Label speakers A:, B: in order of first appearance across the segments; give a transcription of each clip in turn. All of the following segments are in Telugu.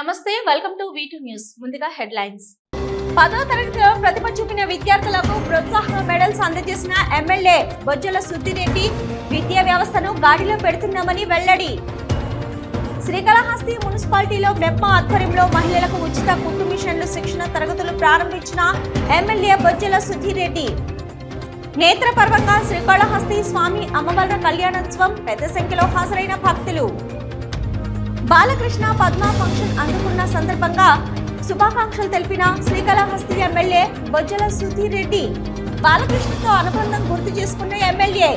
A: నమస్తే వెల్కమ్ టు వీ న్యూస్ ముందుగా హెడ్లైన్స్. పదో తరగతిలో ప్రతిభ చూపిన విద్యార్థులకు ప్రోత్సాహక మెడల్స్ అందజేసిన ఎమ్మెల్యే బొజ్జల సుద్దిరెడ్డి విద్యా వ్యవస్థను గాడిలో పెడుతున్నామని వెల్లడి. శ్రీకాళహస్తి మున్సిపాలిటీలో మెప్ప ఆధ్వర్యంలో మహిళలకు ఉచిత కుట్టు మిషన్లు శిక్షణ తరగతులు ప్రారంభించిన ఎమ్మెల్యే బొజ్జల సుద్దిరెడ్డి. నేత్రపర్వంగా శ్రీకాళహస్తి స్వామి అమ్మవార్ల కళ్యాణోత్సవం పెద్ద సంఖ్యలో హాజరైన భక్తులు. బాలకృష్ణ పద్మ ఫంక్షన్ అందుకున్న సందర్భంగా శుభాకాంక్షలు తెలిపిన శ్రీకాళహస్తి ఎమ్మెల్యే బొజ్జల సుధీర్ రెడ్డి బాలకృష్ణతో అనుబంధం గుర్తు చేసుకున్న ఎమ్మెల్యే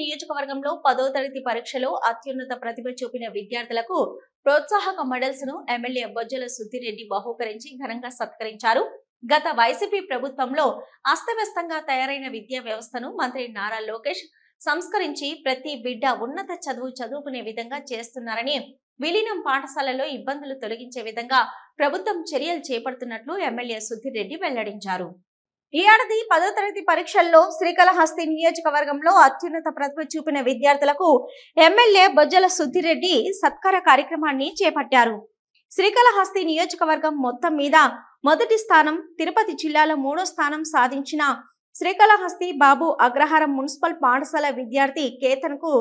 A: నియోజకవర్గంలో పదో తరగతి పరీక్షలో అత్యున్నత ప్రతిభ చూపిన విద్యార్థులకు ప్రోత్సాహక మెడల్స్ను ఎమ్మెల్యే బొజ్జల సుద్దిరెడ్డి బహూకరించి ఘనంగా సత్కరించారు. గత వైసీపీ ప్రభుత్వంలో అస్తవ్యస్తంగా తయారైన విద్యా వ్యవస్థను మంత్రి నారా లోకేష్ సంస్కరించి ప్రతి బిడ్డ ఉన్నత చదువు చదువుకునే విధంగా చేస్తున్నారని విలీనం పాఠశాలలో ఇబ్బందులు తొలగించే విధంగా ప్రభుత్వం చర్యలు చేపడుతున్నట్లు ఎమ్మెల్యే సుద్దిరెడ్డి వెల్లడించారు. ఈ ఏడాది పదో తరగతి పరీక్షల్లో శ్రీకాళహస్తి నియోజకవర్గంలో అత్యున్నత ప్రతిభ చూపిన విద్యార్థులకు ఎమ్మెల్యే బొజ్జల సుద్దిరెడ్డి సత్కార కార్యక్రమాన్ని చేపట్టారు. శ్రీకాళహస్తి నియోజకవర్గం మొత్తం మీద మొదటి స్థానం తిరుపతి జిల్లాలో మూడో స్థానం సాధించిన శ్రీకాళహస్తి బాబు అగ్రహారం మున్సిపల్ పాఠశాల విద్యార్థి కేతన్కు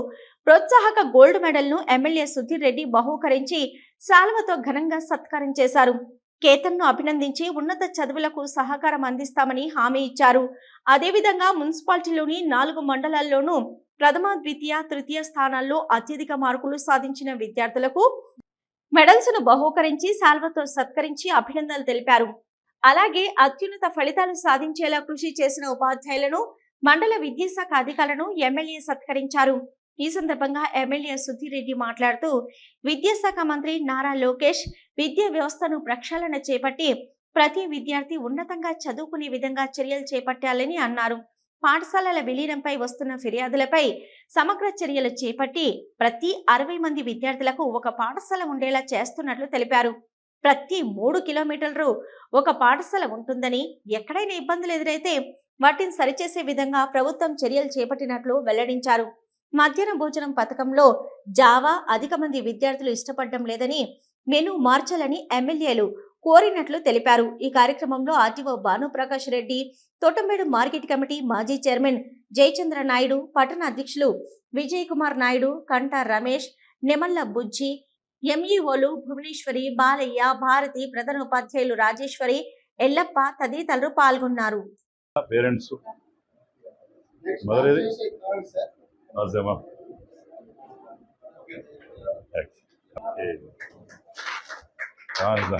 A: ప్రోత్సాహక గోల్డ్ మెడల్ను ఎమ్మెల్యే సుధీర్ రెడ్డి బహూకరించి శాల్వతో ఘనంగా సత్కారం చేశారు. కేతన్ను అభినందించి ఉన్నత చదువులకు సహకారం అందిస్తామని హామీ ఇచ్చారు. అదేవిధంగా మున్సిపాలిటీలోని నాలుగు మండలాల్లోనూ ప్రథమ ద్వితీయ తృతీయ స్థానాల్లో అత్యధిక మార్కులు సాధించిన విద్యార్థులకు మెడల్స్ను బహూకరించి శాల్వతో సత్కరించి అభినందనలు తెలిపారు. అలాగే అత్యున్నత ఫలితాలు సాధించేలా కృషి చేసిన ఉపాధ్యాయులను మండల విద్యాశాఖ అధికారులను ఎమ్మెల్యే సత్కరించారు. ఈ సందర్భంగా ఎమ్మెల్యే సుధీర్ రెడ్డి మాట్లాడుతూ విద్యాశాఖ మంత్రి నారా లోకేష్ విద్యా వ్యవస్థను ప్రక్షాళన చేపట్టి ప్రతి విద్యార్థి ఉన్నతంగా చదువుకునే విధంగా చర్యలు చేపట్టాలని అన్నారు. పాఠశాలల విలీనంపై వస్తున్న ఫిర్యాదులపై సమగ్ర చర్యలు చేపట్టి ప్రతి అరవై మంది విద్యార్థులకు ఒక పాఠశాల ఉండేలా చేస్తున్నట్లు తెలిపారు. ప్రతి మూడు కిలోమీటర్లు ఒక పాఠశాల ఉంటుందని ఎక్కడైనా ఇబ్బందులు ఎదురైతే వాటిని సరిచేసే విధంగా ప్రభుత్వం చర్యలు చేపట్టినట్లు వెల్లడించారు. మధ్యాహ్న భోజనం పథకంలో జావా అధిక మంది విద్యార్థులు ఇష్టపడడం లేదని మెను మార్చాలని ఎమ్మెల్యేలు కోరినట్లు తెలిపారు. ఈ కార్యక్రమంలో RTO Bhanuprakash Reddy Thottambedu market committee మాజీ చైర్మన్ జయచంద్ర నాయుడు పట్టణ అధ్యక్షులు విజయ్ కుమార్ నాయుడు కంట రమేష్ నెమల్ల బుజ్జి ఎంఈఓలు భువనేశ్వరి బాలయ్య భారతి ప్రధాన ఉపాధ్యాయులు రాజేశ్వరి ఎల్లప్ప తదితరులు పాల్గొన్నారు.
B: పేరెంట్స్. ఏది నమస్తేమా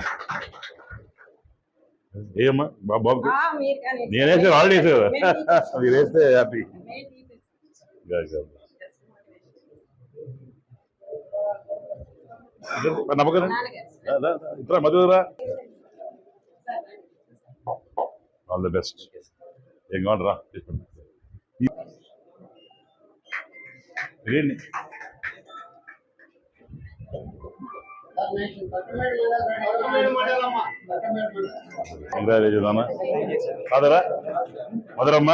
B: ఏమ్మా బాబు బాబుకి
C: ఆ, మీరు కానీ.
B: నేను వేసాను ఆల్రెడీ వేసాను
C: నేను
B: మీరు వేస్తే హ్యాపీ. నమ్మకం. ఇట్లా మధురా ఆల్ ది బెస్ట్ ఏం కావాలి రా తీసుకోండి కంగ్రాచులేషన్ అన్న కాదరా? మధురమ్మ?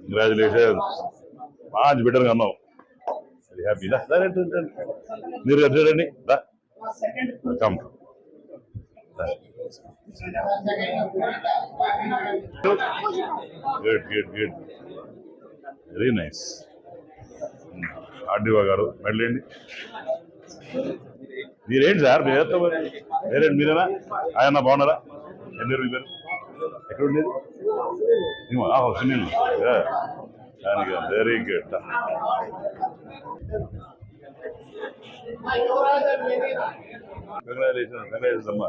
B: కంగ్రాచులేషన్ మంచి బిడ్డగా అన్నావు అది హ్యాపీ సరే రండి, మీరు చూడండి రా come good good good very nice RDO గారు. వెళ్ళండి మీరేంటి సార్? మీరు మరి మీరేంటి? మీరేనా? ఆయన బాగున్నారా? ఎన్ని రోజులు పేరు? ఎక్కడ ఉండేది? ఏమో, ఆహో Sunil very good congratulation congratulation అమ్మా.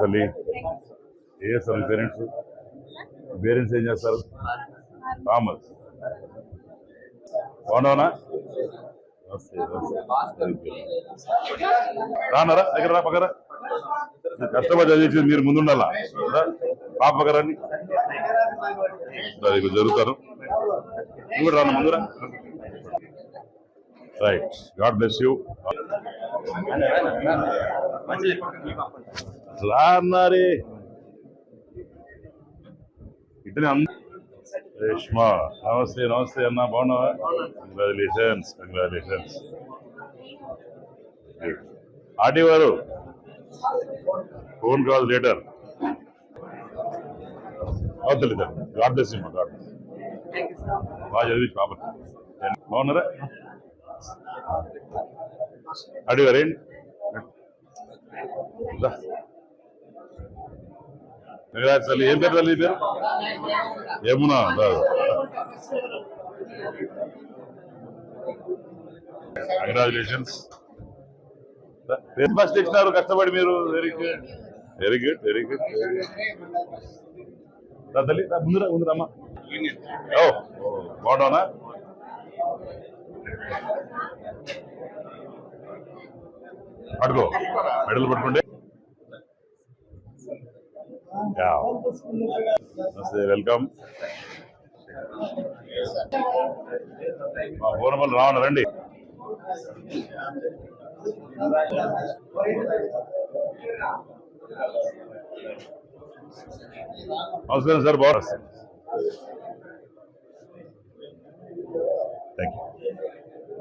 B: తల్లి? ఏ చేస్తారు మీ పేరెంట్స్? పేరెంట్స్ ఏం చేస్తారు? కామర్స్ బాగున్నావునా? రానరా? దగ్గర రా పక్కరా కష్టపడి చదివేసి మీరు ముందుండాలా? రా, పాప గారని ఇక్కడ జరుగుతారు. నువ్వు కూడా రాను ముందురా? రైట్. God bless you. రా అన్నారే. ఇతనే రేష్మా నమస్తే నమస్తే అన్న బాగున్నావా? కంగ్రాచులేషన్స్ కంగ్రాచులేషన్స్ ఆర్టీ వారు ఫోన్ కాల్ లేటర్ అవుతుంది గాడ్ బ్లెస్ మా గాడ్ బాగా చదివి పాప. బాగున్నారా? ఆడి ఏంటి? తల్లి ఏం పేరు తల్లి పేరు? యమునా కంగ్రాచులేషన్స్ ఫస్ట్ ఇచ్చినారు? కష్టపడి మీరు? Very good very good very good తల్లి రా, ముందురా ముందురమ్మా ఓ బాగున్నావునా పడుకో మెడలు పట్టుకోండి. నమస్తే వెల్కమ్. మా పూర్ణపల్లి రావణ రండి. నమస్కారం సార్ బాగున్నారు? Thank you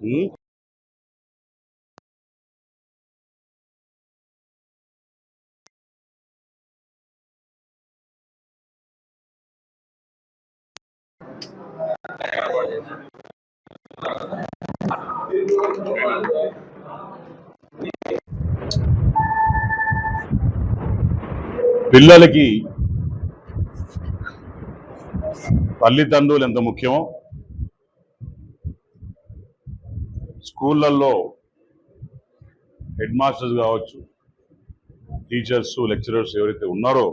B: Hmm? Thank you. పిల్లలకి తల్లిదండ్రులు ఎంత ముఖ్యమో స్కూళ్ళల్లో హెడ్ మాస్టర్స్ కావచ్చు టీచర్స్ లెక్చరర్స్ ఎవరైతే ఉన్నారో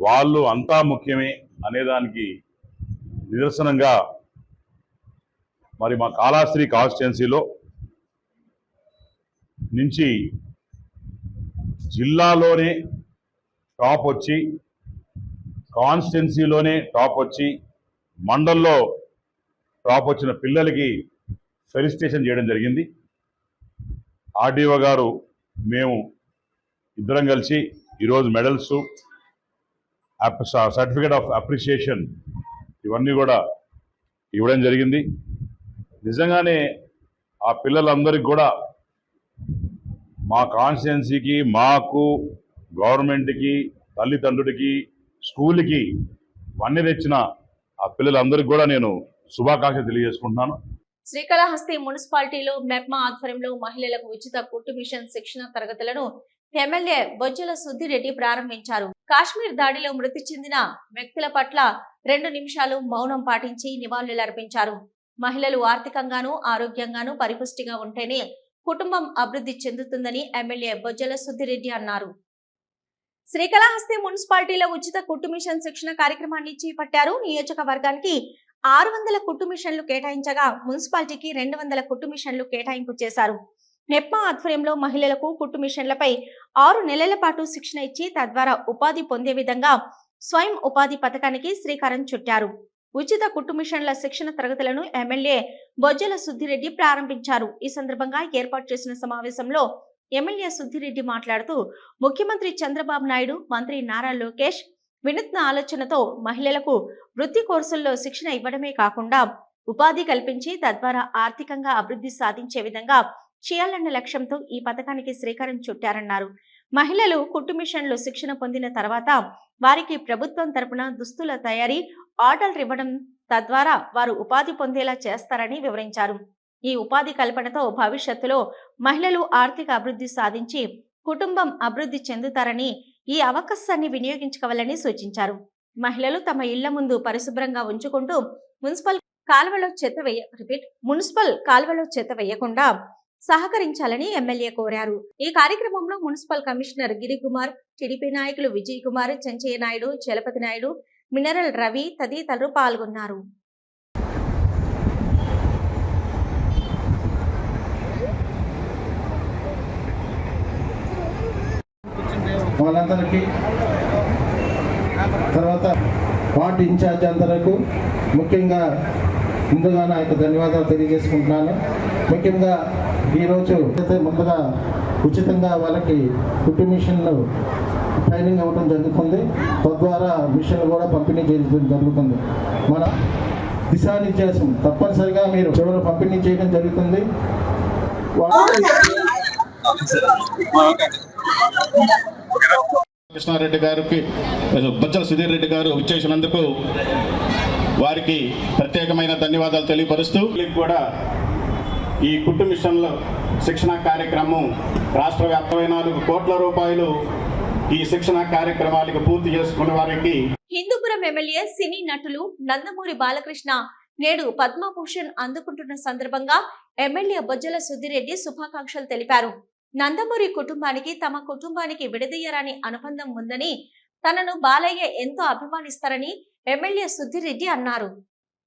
B: వాళ్ళు అంతా ముఖ్యమే అనేదానికి నిదర్శనంగా మరి మా కాళాస్త్రి కాన్స్టిట్యున్సీలో నుంచి జిల్లాలోనే టాప్ వచ్చి కాన్స్టిట్యున్సీలోనే టాప్ వచ్చి మండల్లో టాప్ వచ్చిన పిల్లలకి ఫెలిసిటేషన్ చేయడం జరిగింది. ఆర్డీఓ గారు మేము ఇద్దరం కలిసి ఈరోజు మెడల్స్ సర్టిఫికేట్ ఆఫ్ అప్రిషియేషన్ ఇవన్నీ కూడా ఇవ్వడం జరిగింది. నిజంగానే ఆ పిల్లలందరికీ కూడా మా కాన్స్టిట్యున్సీకి మాకు గవర్నమెంట్కి తల్లిదండ్రులకి స్కూల్కి వన్నీ తెచ్చిన ఆ పిల్లలందరికీ కూడా నేను శుభాకాంక్షలు తెలియజేసుకుంటున్నాను.
A: శ్రీకాళహస్తి మున్సిపాలిటీలో మెప్మా ఆధ్వర్యంలో మహిళలకు ఉచిత కుట్టు మిషన్ శిక్షణ తరగతులను ఎమ్మెల్యే బొజ్జల సుద్దిరెడ్డి ప్రారంభించారు. కాశ్మీర్ దాడిలో మృతి చెందిన వ్యక్తుల పట్ల రెండు నిమిషాలు మౌనం పాటించి నివాళులర్పించారు. మహిళలు ఆర్థికంగానూ ఆరోగ్యంగానూ పరిపుష్టిగా ఉంటేనే కుటుంబం అభివృద్ధి చెందుతుందని ఎమ్మెల్యే బొజ్జల సుద్దిరెడ్డి అన్నారు. శ్రీకాళహస్తి మున్సిపాలిటీలో ఉచిత కుట్టు మిషన్ శిక్షణ కార్యక్రమాన్ని చేపట్టారు. నియోజకవర్గానికి ఆరు వందల కుట్టు మిషన్లు కేటాయించగా మున్సిపాలిటీకి రెండు వందల కుట్టు మిషన్లు కేటాయింపు చేశారు. నెప్మా ఆధ్వర్యంలో మహిళలకు కుట్టు మిషన్లపై ఆరు నెలల పాటు శిక్షణ ఇచ్చి తద్వారా ఉపాధి పొందే విధంగా స్వయం ఉపాధి పథకానికి శ్రీకారం చుట్టారు. ఉచిత కుట్టు మిషన్ల శిక్షణ తరగతులను ఎమ్మెల్యే బొజ్జల సుద్దిరెడ్డి ప్రారంభించారు. ఈ సందర్భంగా ఏర్పాటు చేసిన సమావేశంలో ఎమ్మెల్యే సుద్దిరెడ్డి మాట్లాడుతూ ముఖ్యమంత్రి చంద్రబాబు నాయుడు మంత్రి నారా లోకేష్ వినూత్న ఆలోచనతో మహిళలకు వృత్తి కోర్సుల్లో శిక్షణ ఇవ్వడమే కాకుండా ఉపాధి కల్పించి తద్వారా ఆర్థికంగా అభివృద్ధి సాధించే విధంగా చేయాలన్న లక్ష్యంతో ఈ పథకానికి శ్రీకారం చుట్టారన్నారు. మహిళలు కుట్టు మిషన్లు శిక్షణ పొందిన తర్వాత వారికి ప్రభుత్వం తరపున దుస్తుల తయారీ ఆర్డర్లు ఇవ్వడం తద్వారా వారు ఉపాధి పొందేలా చేస్తారని వివరించారు. ఈ ఉపాధి కల్పనతో భవిష్యత్తులో మహిళలు ఆర్థిక అభివృద్ధి సాధించి కుటుంబం అభివృద్ధి చెందుతారని ఈ అవకాశాన్ని వినియోగించుకోవాలని సూచించారు. మహిళలు తమ ఇళ్ళ ముందు పరిశుభ్రంగా ఉంచుకుంటూ మున్సిపల్ కాలువలో చెత్త వేయ రిపీట్ మున్సిపల్ కాలువలో చెత్త వేయకుండా సహకరించాలని ఎమ్మెల్యే కోరారు. ఈ కార్యక్రమంలో మున్సిపల్ కమిషనర్ గిరికుమార్ టీడీపీ నాయకులు విజయ్ కుమార్ చెంచయ్య నాయుడు చలపతి నాయుడు మినరల్ రవి తదితరులు పాల్గొన్నారు.
D: వాళ్ళందరికీ తర్వాత వార్డు ఇన్ఛార్జ్ అందరకు ముఖ్యంగా ముందుగా నా యొక్క ధన్యవాదాలు తెలియజేసుకుంటున్నాను. ముఖ్యంగా ఈరోజు అయితే ముందుగా ఉచితంగా వాళ్ళకి కుట్టు మిషన్లు ట్రైనింగ్ ఇవ్వడం జరుగుతుంది. తద్వారా మిషన్లు కూడా పంపిణీ చేయడం జరుగుతుంది. మన దిశానిర్దేశం తప్పనిసరిగా మీరు చివరి పంపిణీ చేయడం జరుగుతుంది.
E: కృష్ణారెడ్డి గారికి బొజ్జల సుధీర్ రెడ్డి గారు విచ్చేసినందుకు వారికి ప్రత్యేకమైన ధన్యవాదాలు తెలియపరుస్తూ కూడా ఈ కుట్టు మిషన్లో శిక్షణ కార్యక్రమం రాష్ట్ర వ్యాప్తమైన నాలుగు కోట్ల రూపాయలు ఈ శిక్షణ కార్యక్రమాలకు పూర్తి చేసుకున్న వారికి
A: హిందూపురం ఎమ్మెల్యే సినీ నటులు నందమూరి బాలకృష్ణ నేడు పద్మభూషణ్ అందుకుంటున్న సందర్భంగా ఎమ్మెల్యే బొజ్జల సుద్దిరెడ్డి శుభాకాంక్షలు తెలిపారు. నందమూరి కుటుంబానికి తమ కుటుంబానికి విడదీయరాని అనుబంధం ఉందని తనను బాలయ్య ఎంతో అభిమానిస్తారని ఎమ్మెల్యే సుద్దిరెడ్డి అన్నారు.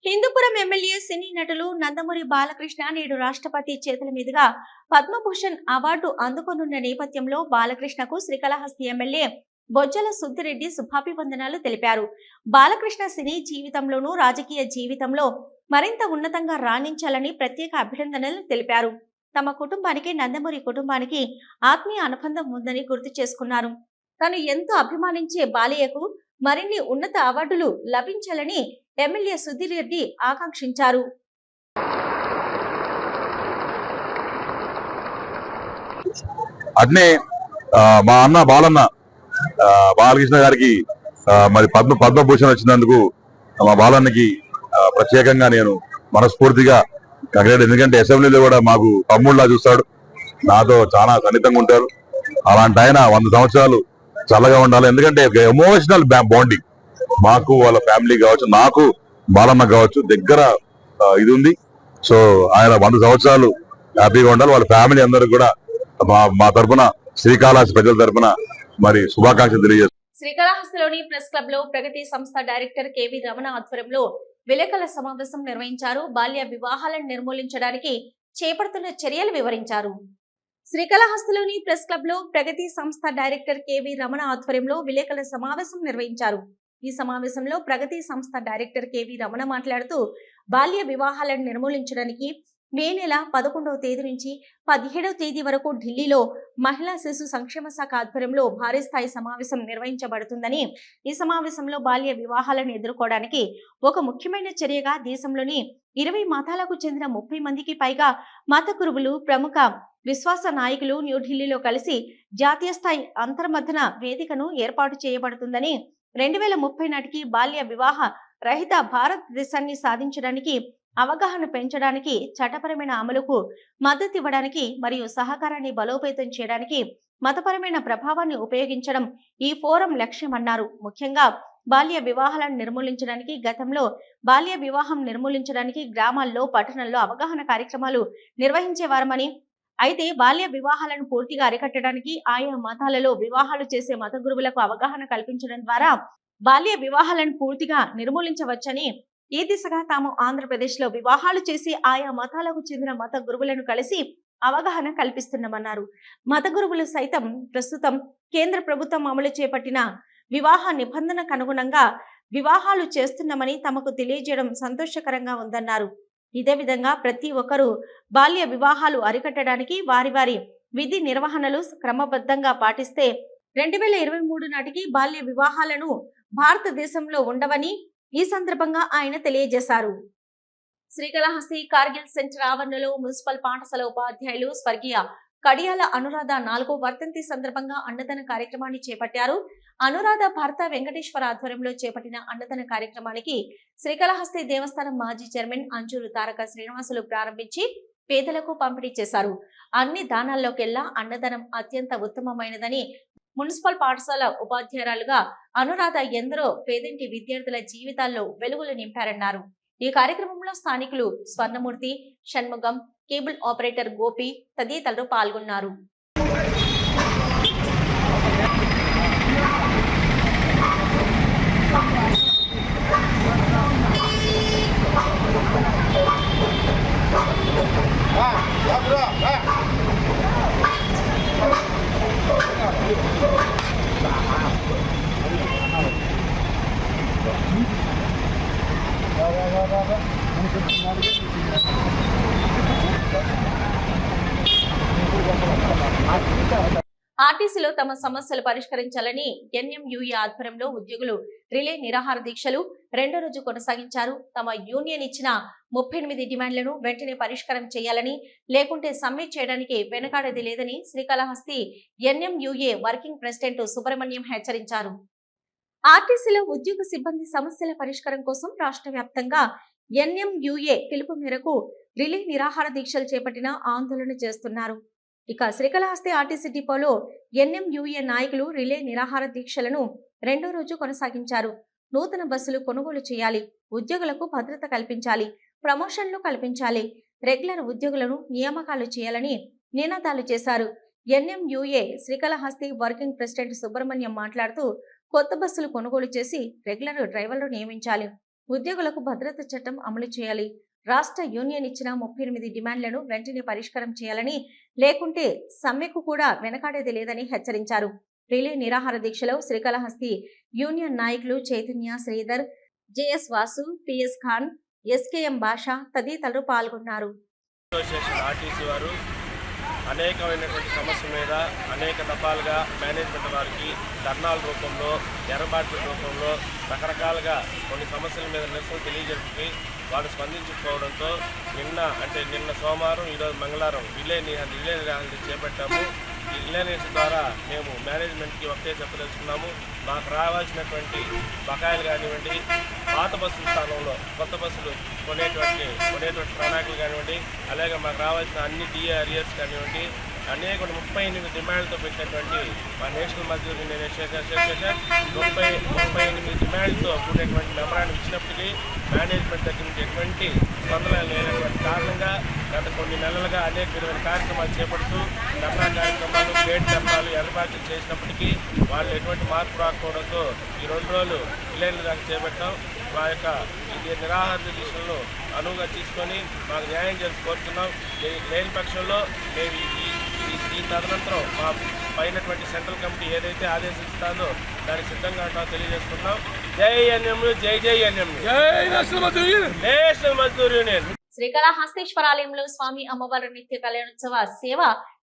A: హిందూపురం ఎమ్మెల్యే సినీ నటులు నందమూరి బాలకృష్ణ నేడు రాష్ట్రపతి చేతుల మీదుగా పద్మభూషణ్ అవార్డు అందుకోనున్న నేపథ్యంలో బాలకృష్ణకు శ్రీకాళహస్తి ఎమ్మెల్యే బొజ్జల సుద్దిరెడ్డి శుభాభివందనాలు తెలిపారు. బాలకృష్ణ సినీ జీవితంలోనూ రాజకీయ జీవితంలో మరింత ఉన్నతంగా రాణించాలని ప్రత్యేక అభినందనలు తెలిపారు. తమ కుటుంబానికి నందమూరి కుటుంబానికి ఆత్మీయ అనుబంధం ఉందని గుర్తు చేసుకున్నారు. తను ఎంతో అభిమానించే బాలయ్యకు మరిన్ని ఉన్నత అవార్డులు లభించాలని ఎమ్మెల్యే సుధీర్ రెడ్డి ఆకాంక్షించారు.
B: అట్నే మా అన్న బాలన్న బాలకృష్ణ గారికి మరి పద్మ పద్మభూషణ్ వచ్చినందుకు మా బాలన్నకి ప్రత్యేకంగా నేను మనస్ఫూర్తిగా కంగ్రాట్ ఎందుకంటే అసెంబ్లీలో కూడా మాకు తమ్ముళ్ళ చూస్తాడు. నాతో చాలా సన్నిహితంగా ఉంటారు. అలాంటి ఆయన వంద సంవత్సరాలు చల్లగా ఉండాలి. ఎందుకంటే ఎమోషనల్ బాండింగ్ మాకు వాళ్ళ ఫ్యామిలీ కావచ్చు నాకు బాలమ్మ కావచ్చు దగ్గర ఇది ఉంది. సో ఆయన వంద సంవత్సరాలు హ్యాపీగా ఉండాలి. వాళ్ళ ఫ్యామిలీ అందరూ కూడా మా మా తరపున శ్రీకాళహస్తి ప్రజల తరపున మరి శుభాకాంక్షలు తెలియజేస్తున్నాను
A: శ్రీకాళహస్తిలోని ప్రెస్ క్లబ్లో ప్రగతి సంస్థ డైరెక్టర్ కెవి రమణ ఆధ్వర్యంలో విలేకరుల సమావేశం నిర్వహించారు. బాల్య వివాహాలను నిర్మూలించడానికి చేపడుతున్న చర్యలు వివరించారు. శ్రీకాళహస్తిలోని ప్రెస్ క్లబ్లో ప్రగతి సంస్థ డైరెక్టర్ కెవి రమణ ఆధ్వర్యంలో విలేకరుల సమావేశం నిర్వహించారు. ఈ సమావేశంలో ప్రగతి సంస్థ డైరెక్టర్ కెవి రమణ మాట్లాడుతూ బాల్య వివాహాలను నిర్మూలించడానికి మే నెల పదకొండవ తేదీ నుంచి పదిహేడవ తేదీ వరకు ఢిల్లీలో మహిళా శిశు సంక్షేమ శాఖ ఆధ్వర్యంలో భారీ స్థాయి సమావేశం నిర్వహించబడుతుందని ఈ సమావేశంలో బాల్య వివాహాలను ఎదుర్కోవడానికి ఒక ముఖ్యమైన చర్యగా దేశంలోని ఇరవై మతాలకు చెందిన ముప్పై మందికి పైగా మత గురువులు ప్రముఖ విశ్వాస నాయకులు న్యూఢిల్లీలో కలిసి జాతీయ స్థాయి అంతర్మథన వేదికను ఏర్పాటు చేయబడుతుందని రెండు వేల ముప్పై నాటికి బాల్య వివాహ రహిత భారతదేశాన్ని సాధించడానికి అవగాహన పెంచడానికి చట్టపరమైన అమలుకు మద్దతు ఇవ్వడానికి మరియు సహకారాన్ని బలోపేతం చేయడానికి మతపరమైన ప్రభావాన్ని ఉపయోగించడం ఈ ఫోరం లక్ష్యమన్నారు. ముఖ్యంగా బాల్య వివాహాలను నిర్మూలించడానికి గతంలో బాల్య వివాహం నిర్మూలించడానికి గ్రామాల్లో పట్టణాల్లో అవగాహన కార్యక్రమాలు నిర్వహించేవారమని అయితే బాల్య వివాహాలను పూర్తిగా అరికట్టడానికి ఆయా మతాలలో వివాహాలు చేసే మత గురువులకు అవగాహన కల్పించడం ద్వారా బాల్య వివాహాలను పూర్తిగా నిర్మూలించవచ్చని ఈ దిశగా తాము ఆంధ్రప్రదేశ్లో వివాహాలు చేసి ఆయా మతాలకు చెందిన మత గురువులను కలిసి అవగాహన కల్పిస్తున్నామన్నారు. మత గురువులు సైతం ప్రస్తుతం కేంద్ర ప్రభుత్వం అమలు చేపట్టిన వివాహ నిబంధనకు అనుగుణంగా వివాహాలు చేస్తున్నామని తమకు తెలియజేయడం సంతోషకరంగా ఉందన్నారు. ఇదే విధంగా ప్రతి ఒక్కరూ బాల్య వివాహాలు అరికట్టడానికి వారి వారి విధి నిర్వహణలు క్రమబద్ధంగా పాటిస్తే రెండు వేల ఇరవై మూడు నాటికి బాల్య వివాహాలను భారతదేశంలో ఉండవని ఈ సందర్భంగా ఆయన తెలియజేశారు. శ్రీకాళహస్తి కార్గిల్ సెంటర్ ఆవరణలో మున్సిపల్ పాఠశాల ఉపాధ్యాయులు స్వర్గీయ కడియాల అనురాధ నాలుగో వర్ధంతి సందర్భంగా అన్నదాన కార్యక్రమాన్ని చేపట్టారు. అనురాధ భర్త వెంకటేశ్వర ఆధ్వర్యంలో చేపట్టిన అన్నదాన కార్యక్రమానికి శ్రీకాళహస్తి దేవస్థానం మాజీ చైర్మన్ అంజూరు తారక శ్రీనివాసులు ప్రారంభించి పేదలకు పంపిణీ చేశారు. అన్ని దానాల్లోకెల్లా అన్నదానం అత్యంత ఉత్తమమైనదని మున్సిపల్ పాఠశాల ఉపాధ్యాయురాలుగా అనురాధ ఎందరో పేదింటి విద్యార్థుల జీవితాల్లో వెలుగులు నింపారన్నారు. ఈ కార్యక్రమంలో స్థానికులు స్వర్ణమూర్తి షణ్ముగం కేబుల్ ఆపరేటర్ గోపి తదితరులు పాల్గొన్నారు. తమ సమస్యలు పరిష్కరించాలని ఎన్ఎంయుఏ ఆధ్వర్యంలో ఉద్యోగులు రిలే నిరాహార దీక్షలు రెండో రోజు కొనసాగించారు. తమ యూనియన్ ఇచ్చిన ముప్పై ఎనిమిది డిమాండ్లను వెంటనే పరిష్కారం చేయాలని లేకుంటే సమ్మె చేయడానికి వెనకాడేది లేదని Srikalahasti NMUA working president Subrahmanyam హెచ్చరించారు. ఆర్టీసీలో ఉద్యోగ సిబ్బంది సమస్యల పరిష్కారం కోసం రాష్ట్ర వ్యాప్తంగా ఎన్ఎంయుఏ పిలుపు మేరకు రిలే నిరాహార దీక్షలు చేపట్టిన ఆందోళన చేస్తున్నారు. ఇక శ్రీకాళహస్తి ఆర్టీసీ డిపోలో ఎన్ఎంయుఏ నాయకులు రిలే నిరాహార దీక్షలను రెండో రోజు కొనసాగించారు. నూతన బస్సులు కొనుగోలు చేయాలి ఉద్యోగులకు భద్రత కల్పించాలి ప్రమోషన్లు కల్పించాలి రెగ్యులర్ ఉద్యోగులను నియామకాలు చేయాలని నినాదాలు చేశారు. NMUA Srikalahasti working president Subrahmanyam మాట్లాడుతూ కొత్త బస్సులు కొనుగోలు చేసి రెగ్యులర్ డ్రైవర్లు నియమించాలి ఉద్యోగులకు భద్రత చట్టం అమలు చేయాలి రాష్ట్ర యూనియన్ ఇచ్చిన ముప్పై ఎనిమిది డిమాండ్లను వెంటనే పరిష్కారం చేయాలని లేకుంటే సమ్మెకు కూడా వెనకాడేది లేదని హెచ్చరించారు. రిలే నిరాహార దీక్షలో శ్రీకాళహస్తి యూనియన్ నాయకులు Chaitanya Sridhar JS Vasu PS Khan SKM Basha తదితరులు పాల్గొన్నారు.
F: అనేకమైనటువంటి సమస్య మీద అనేక దఫాలుగా మేనేజ్మెంట్ వారికి ధర్నాల రూపంలో ఎర్రబాట్ల రూపంలో రకరకాలుగా కొన్ని సమస్యల మీద నిరసన తెలియజెప్పి వారు స్పందించకపోవడంతో నిన్న అంటే నిన్న సోమవారం ఈరోజు మంగళవారం విలేని విలేని నిరాహారం చేపట్టాము. ఈ ద్వారా మేము మేనేజ్మెంట్కి ఒకటే చెప్పదలుచుకున్నాము. మాకు రావాల్సినటువంటి బకాయిలు కానివ్వండి పాత బస్సుల స్థానంలో కొత్త బస్సులు కొనేటువంటి కొనేటువంటి ప్రణాళికలు కానివ్వండి అలాగే మాకు రావాల్సిన అన్ని డిఏ అరియర్స్ కానివ్వండి అనేక ముప్పై ఎనిమిది డిమాండ్లతో పెట్టినటువంటి మా నేషనల్ మజ్దూర్ యూనియన్ అసోసియేషన్ ముప్పై ముప్పై ఎనిమిది డిమాండ్తో కూడినటువంటి మెమరాన్ని ఇచ్చినప్పటికీ మేనేజ్మెంట్ దగ్గర నుంచి ఎటువంటి స్పందన లేనటువంటి కారణంగా గత కొన్ని నెలలుగా అనేక విధమైన కార్యక్రమాలు చేపడుతూ ధర్నా గేట్ ధర్నాలు ఎర్రబాట్లు చేసినప్పటికీ వాళ్ళు ఎటువంటి మార్పు రాకపోవడంతో ఈ రెండు రోజులు విలేన్లు దాకా చేపట్టాం. మా యొక్క ఇది నిరాహార దీక్షలను అనువుగా తీసుకొని మాకు న్యాయం చేసి కోరుతున్నాం. లేని పక్షంలో మేము ఈ- ఈ- ఈ- దీని తదనంతరం మా పైనటువంటి సెంట్రల్ కమిటీ ఏదైతే ఆదేశిస్తుందో దానికి సిద్ధంగా ఉంటామో తెలియజేసుకుంటున్నాం. జై ఎన్ఎంలు జై జై ఎన్ఎంలు నేషనల్ మజ్దూర్ యూనియన్.
A: శ్రీకాళహస్తీశ్వరాలయంలో స్వామి అమ్మవారి నిత్య కళ్యాణోత్సవ సేవ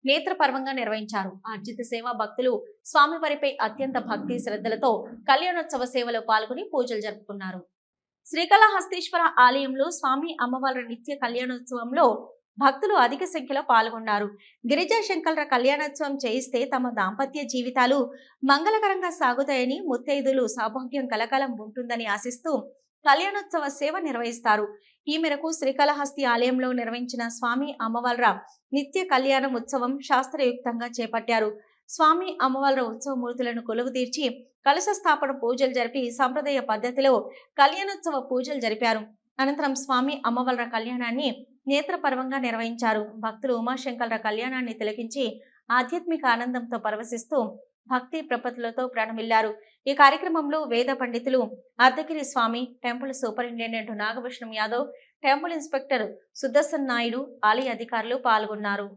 A: నేత్రపర్వంగా నిర్వహించారు. అర్జిత సేవ భక్తులు స్వామివారిపై అత్యంత భక్తి శ్రద్ధలతో కళ్యాణోత్సవ సేవలో పాల్గొని పూజలు జరుపుకున్నారు. శ్రీకాళహస్తీశ్వర ఆలయంలో స్వామి అమ్మవారి నిత్య కళ్యాణోత్సవంలో భక్తులు అధిక సంఖ్యలో పాల్గొన్నారు. గిరిజా శంకర కళ్యాణోత్సవం చేయిస్తే తమ దాంపత్య జీవితాలు మంగళకరంగా సాగుతాయని ముత్తైదులు సౌభాగ్యం కలకాలం ఉంటుందని ఆశిస్తూ కళ్యాణోత్సవ సేవ నిర్వహిస్తారు. ఈ మేరకు శ్రీకాళహస్తి ఆలయంలో నిర్వహించిన స్వామి అమ్మవార్ల నిత్య కళ్యాణం ఉత్సవం శాస్త్రయుక్తంగా చేపట్టారు. స్వామి అమ్మవార్ల ఉత్సవ మూర్తులను కొలువు తీర్చి కలశ స్థాపన పూజలు జరిపి సంప్రదాయ పద్ధతిలో కళ్యాణోత్సవ పూజలు జరిపారు. అనంతరం స్వామి అమ్మవార్ల కళ్యాణాన్ని నేత్రపర్వంగా నిర్వహించారు. భక్తులు ఉమాశంకర్ల కళ్యాణాన్ని తిలకించి ఆధ్యాత్మిక ఆనందంతో పరవశిస్తూ భక్తి ప్రపత్తులతో ప్రాణమిల్లారు ఈ కార్యక్రమంలో వేద పండితులు Ardhagiri Swami temple superintendent Nagabhushanam Yadav temple inspector Sudarshan Naidu ఆలయ అధికారులు పాల్గొన్నారు.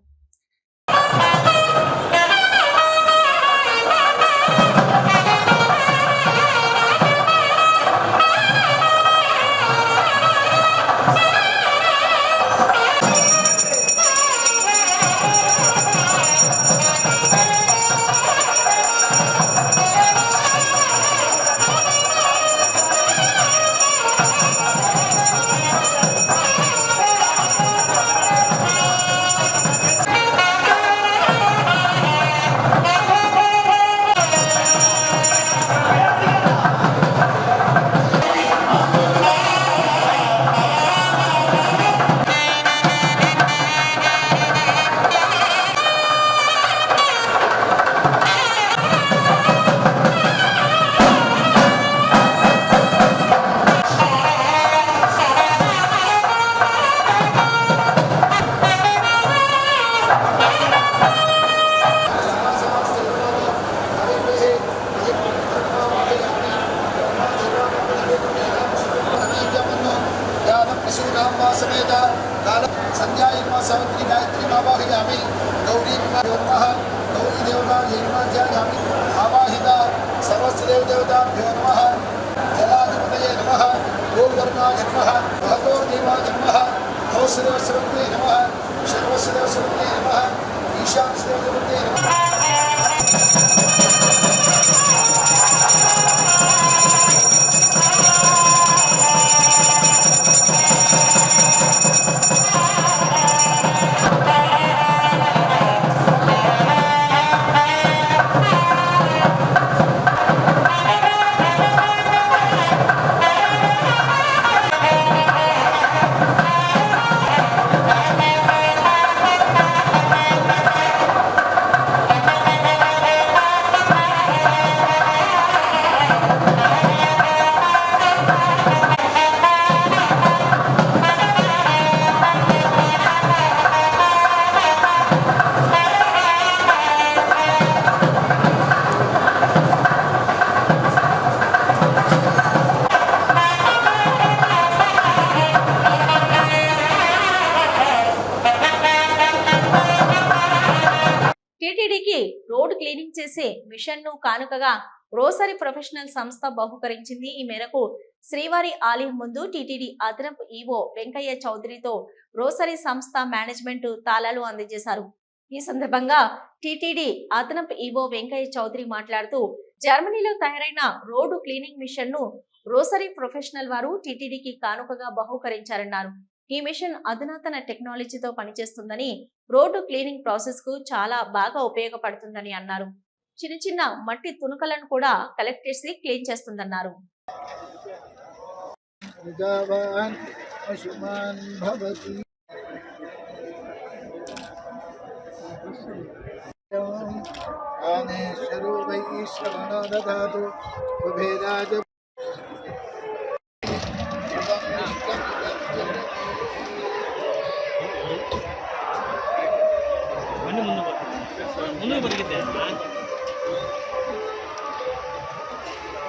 A: కానుకగా రోసరీ ప్రొఫెషనల్ సంస్థ బహుకరించింది. ఈ మేరకు శ్రీవారి ఆలయం ముందు టీటీడీ అదనపు ఈవో వెంకయ్య చౌదరితో రోసరీ సంస్థ మేనేజ్మెంట్ తాళాలు అందజేశారు. ఈ సందర్భంగా టీటీడీ అదనపు ఈవో వెంకయ్య చౌదరి మాట్లాడుతూ జర్మనీలో తయారైన రోడ్డు క్లీనింగ్ మిషన్ను రోసరీ ప్రొఫెషనల్ వారు టీటీడీకి కానుకగా బహుకరించారన్నారు. ఈ మిషన్ అధునాతన టెక్నాలజీతో పనిచేస్తుందని రోడ్డు క్లీనింగ్ ప్రాసెస్కు చాలా బాగా ఉపయోగపడుతుందని అన్నారు. చిన్న చిన్న మట్టి తునుకలను కూడా కలెక్ట్ చేసి క్లీన్ చేస్తుందన్నారు.
G: ముందు ముందు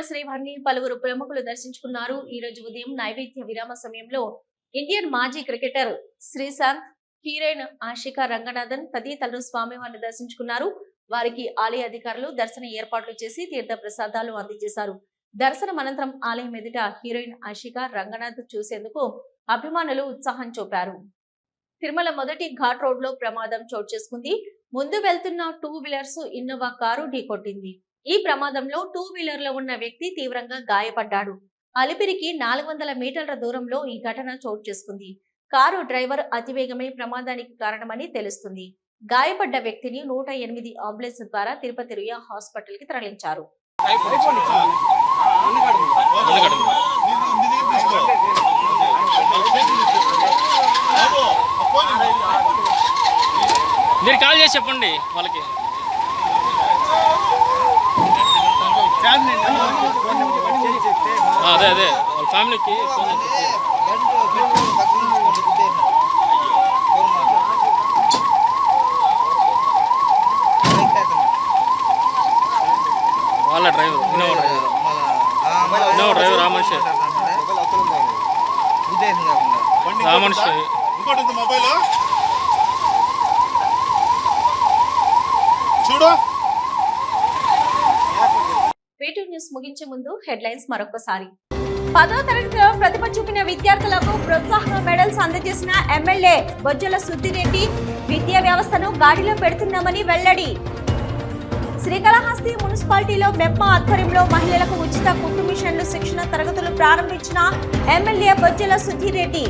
A: తిరుమల శ్రీవారిని పలువురు ప్రముఖులు దర్శించుకున్నారు. ఈ రోజు ఉదయం నైవేద్య విరామ సమయంలో ఇండియన్ మాజీ క్రికెటర్ శ్రీశాంత్ హీరోయిన్ ఆశికా రంగనాథన్ తదితరులు స్వామివారిని దర్శించుకున్నారు. వారికి ఆలయ అధికారులు దర్శన ఏర్పాట్లు చేసి తీర్థ ప్రసాదాలు అందజేశారు. దర్శనం అనంతరం ఆలయం ఎదుట హీరోయిన్ ఆశిక రంగనాథ్ చూసేందుకు అభిమానులు ఉత్సాహం చూపారు. తిరుమల మొదటి ఘాట్ రోడ్లో ప్రమాదం చోటు చేసుకుంది. ముందు వెళ్తున్న టూ వీలర్స్ ఇన్నోవా కారు ఢీకొట్టింది. ఈ ప్రమాదంలో టూ వీలర్లో ఉన్న వ్యక్తి తీవ్రంగా గాయపడ్డాడు. అలిపిరికి నాలుగు వందల మీటర్ల దూరంలో ఈ ఘటన చోటు చేసుకుంది. కారు డ్రైవర్ అతివేగమే ప్రమాదానికి కారణమని తెలుస్తుంది. గాయపడ్డ వ్యక్తిని నూట ఎనిమిది అంబులెన్స్ ద్వారా తిరుపతి రుయా హాస్పిటల్కి తరలించారు.
G: మీరు కాల్ చేసి చెప్పండి వాళ్ళకి ఆ, అదే అదే. వాళ్ళ ఫ్యామిలీకి ఫోన్. వాళ్ళ driver Innova driver. Innova driver ఆ మనిషి. ఆ మనిషి.
E: ఇంకోటి మొబైల్ చూడు
A: వీటి న్యూస్ ముగించే ముందు హెడ్లైన్స్ మరొకసారి. పదో తరగతిలో ప్రతిభ చూపిన విద్యార్థులకు ప్రోత్సాహక మెడల్స్ అందజేసిన ఎమ్మెల్యే బొజ్జల సుద్దిరెడ్డి విద్యా వ్యవస్థను గాడిలో పెడుతున్నామని వెల్లడి. శ్రీకాళహస్తి మున్సిపాలిటీలో మెప్ప ఆధ్వర్యంలో మహిళలకు ఉచిత కుట్టు మిషన్లు శిక్షణ తరగతులు ప్రారంభించిన ఎమ్మెల్యే బొజ్జల సుద్దిరెడ్డి.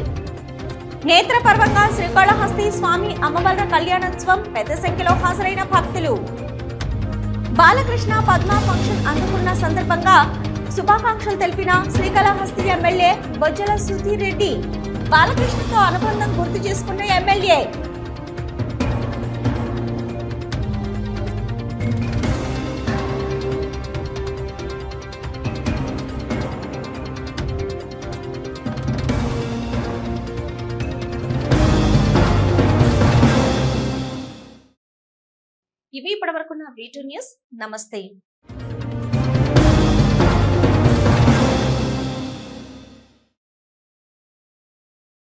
A: నేత్రపర్వంగా శ్రీకాళహస్తి స్వామి అమ్మవార్ల కళ్యాణోత్సవం పెద్ద సంఖ్యలో హాజరైన భక్తులు. బాలకృష్ణ పద్మ ఫంక్షన్ అందుకున్న సందర్భంగా శుభాకాంక్షలు తెలిపిన శ్రీకాళహస్తి ఎమ్మెల్యే బొజ్జల సుధీర్ రెడ్డి. బాలకృష్ణతో అనుబంధం గుర్తు చేసుకున్న ఎమ్మెల్యే వీటూ న్యూస్. నమస్తే.